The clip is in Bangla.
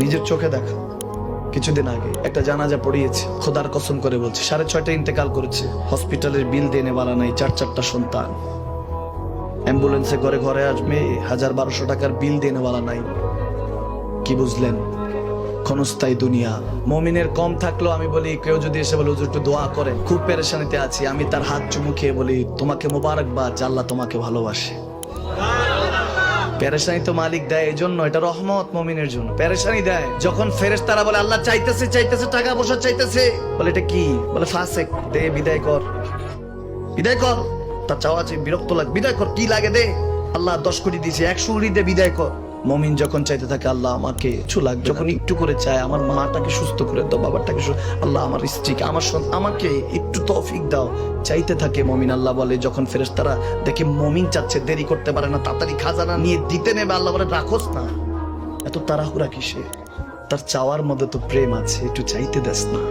নিজের চোখে দেখা। কিছুদিন আগে একটা জানাজা পড়িয়েছে, খোদার কসম করে বলছে, সাড়ে ছয়টা ইন্তেকাল করেছে, হসপিটালের বিল দেনে বালা নাই চার চারটা সন্তান। অ্যাম্বুলেন্সে ঘরে ঘরে আসবে, হাজার বারোশো টাকার বিল দেনে বালা নাই। কি বুঝলেন? ক্ষণস্থায়ী দুনিয়া। মমিনের কম থাকলেও আমি বলি, কেউ যদি এসে বলে, হুজুর, একটু দোয়া করেন। খুব পেরেশানিতে আছি, আমি তার হাত চুমু খেয়ে বলি, তোমাকে মোবারকবাদ আল্লাহ তোমাকে ভালোবাসে। পেরেশানি তো মালিক দেয় এই জন্য এটা রহমত মমিনের জন্য। পেরেশানি দেয়। যখন ফেরেস তারা বলে, আল্লাহ চাইতেছে চাইতেছে, টাকা পয়সা চাইতেছে, বলে, এটা কি? বলে, ফাসেক, দে, বিদায় কর। বিদায় কর? তার চাওয়া আছে, বিরক্ত লাগ, বিদায় কর, কি লাগে দে? আল্লাহ দশ কোটি দিয়েছে একশো কোটি দে, বিদায় কর। মমিন যখন চাইতে থাকে, আল্লাহ আমাকে কিছু লাগবে যখন একটু করে চায়, আমার মাটাকে সুস্থ করে দাও, বাবাটাকে আল্লাহ আমার স্ত্রীকে, আমার আমাকে একটু তৌফিক দাও। চাইতে থাকে মমিন, আল্লাহ বলে, যখন ফেরেশতারা দেখে মমিন চাচ্ছে, দেরি করতে পারে না, তাড়াতাড়ি খাজানা নিয়ে দিতে নেবে, আল্লাহ বলে, রাখোস না। এত তাড়াহুড়া কিসে তার চাওয়ার মধ্যে তো প্রেম আছে, একটু চাইতে দেস না।